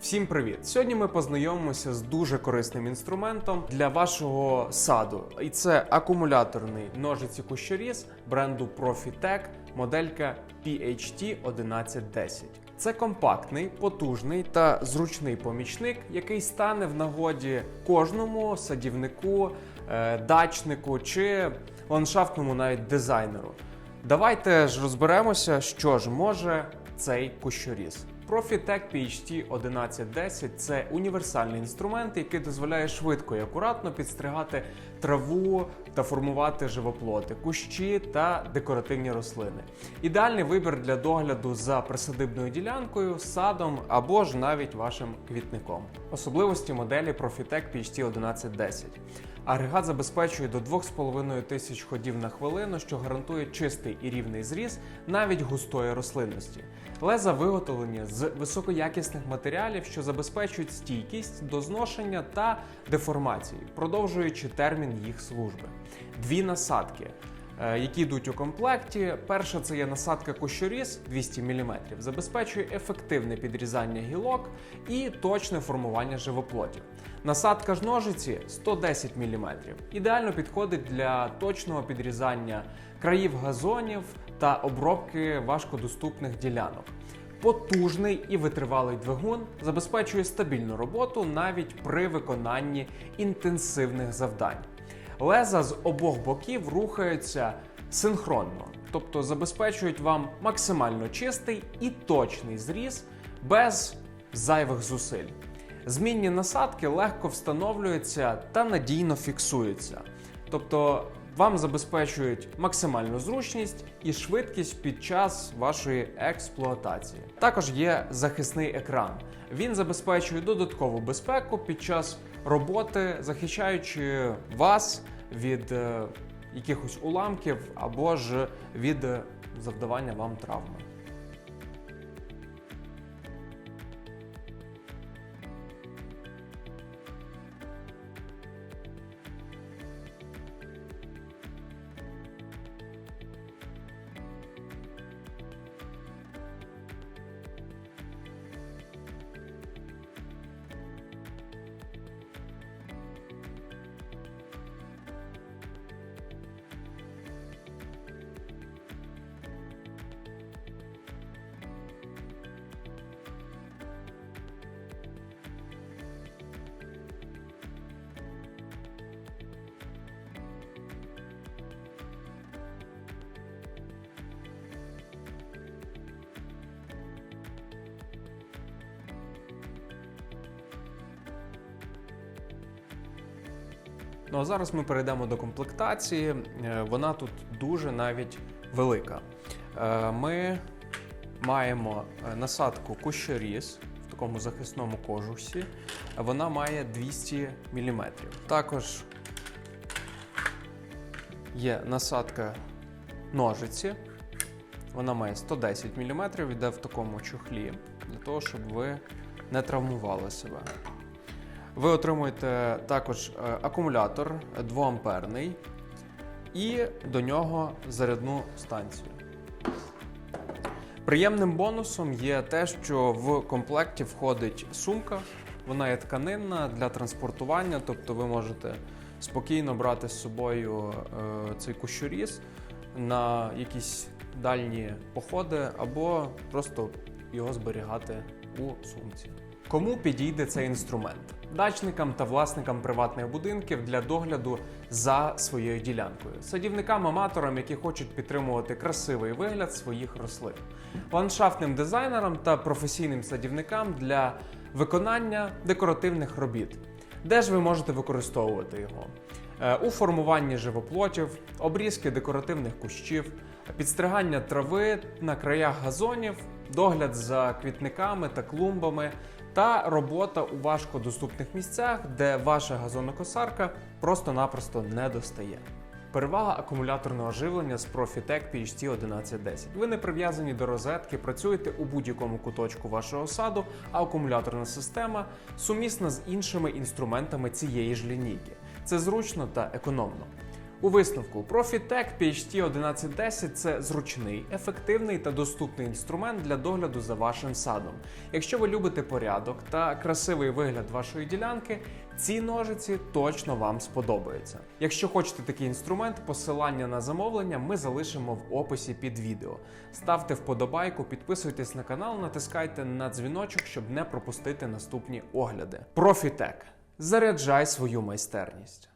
Всім привіт! Сьогодні ми познайомимося з дуже корисним інструментом для вашого саду. І це акумуляторний ножиці кущоріз бренду Profitec, моделька PHT 1110. Це компактний, потужний та зручний помічник, який стане в нагоді кожному садівнику, е, дачнику чи ландшафтному навіть дизайнеру. Давайте ж розберемося, що ж може цей кущоріз. Profitec PHT 1110 це універсальний інструмент, який дозволяє швидко і акуратно підстригати траву та формувати живоплоти, кущі та декоративні рослини. Ідеальний вибір для догляду за присадибною ділянкою, садом або ж навіть вашим квітником. Особливості моделі Profitec PHT 1110. Агрегат забезпечує до 2,5 тисяч ходів на хвилину, що гарантує чистий і рівний зріз навіть густої рослинності. Леза виготовлені з високоякісних матеріалів, що забезпечують стійкість до зношення та деформації, продовжуючи термін їх служби. Дві насадки. Е, Які йдуть у комплекті. Перша це є насадка кущоріз 200 мм, забезпечує ефективне підрізання гілок і точне формування живоплотів. Насадка ж ножиці 110 мм. Ідеально підходить для точного підрізання країв газонів та обробки важкодоступних ділянок. Потужний і витривалий двигун забезпечує стабільну роботу навіть при виконанні інтенсивних завдань. Леза з обох боків рухаються синхронно, тобто забезпечують вам максимально чистий і точний зріз без зайвих зусиль. Змінні насадки легко встановлюються та надійно фіксуються. Тобто вам забезпечують максимальну зручність і швидкість під час вашої експлуатації. Також є захисний екран. Він забезпечує додаткову безпеку під час роботи, захищаючи вас від е, якихось уламків або ж від е, завдавання вам травми. Ну а зараз ми перейдемо до комплектації. Е, Вона тут дуже навіть велика. Е, Ми маємо е, насадку кущоріз в такому захисному кожусі. Вона має 200 мм. Також є насадка ножиці. Вона має 110 мм, йде в такому чохлі, для того, щоб ви не травмували себе. Ви отримуєте також е, акумулятор 2 амперний і до нього зарядну станцію. Приємним бонусом є те, що в комплекті входить сумка. Вона є тканинна для транспортування, тобто ви можете спокійно брати з собою е, цей кущоріз на якісь дальні походи або просто його зберігати у сумці. Кому підійде цей інструмент? Дачникам та власникам приватних будинків для догляду за своєю ділянкою, садівникам-аматорам, які хочуть підтримувати красивий вигляд своїх рослин, ландшафтним дизайнерам та професійним садівникам для виконання декоративних робіт. Де ж ви можете використовувати його? Е, У формуванні живоплотів, обрізки декоративних кущів, підстригання трави на краях газонів, догляд за квітниками та клумбами та робота у важкодоступних місцях, де ваша газонокосарка просто-напросто не достає. Перевага акумуляторного живлення з Profitec PHT 1110. Ви не прив'язані до розетки, працюєте у будь-якому куточку вашого саду, а акумуляторна система сумісна з іншими інструментами цієї ж лінійки. Це зручно та економно. У висновку Profitec PHT 1110 це зручний, ефективний та доступний інструмент для догляду за вашим садом. Якщо ви любите порядок та красивий вигляд вашої ділянки, ці ножиці точно вам сподобаються. Якщо хочете такий інструмент, посилання на замовлення ми залишимо в описі під відео. Ставте вподобайку, підписуйтесь на канал, натискайте на дзвіночок, щоб не пропустити наступні огляди. Profitec. Заряджай свою майстерність.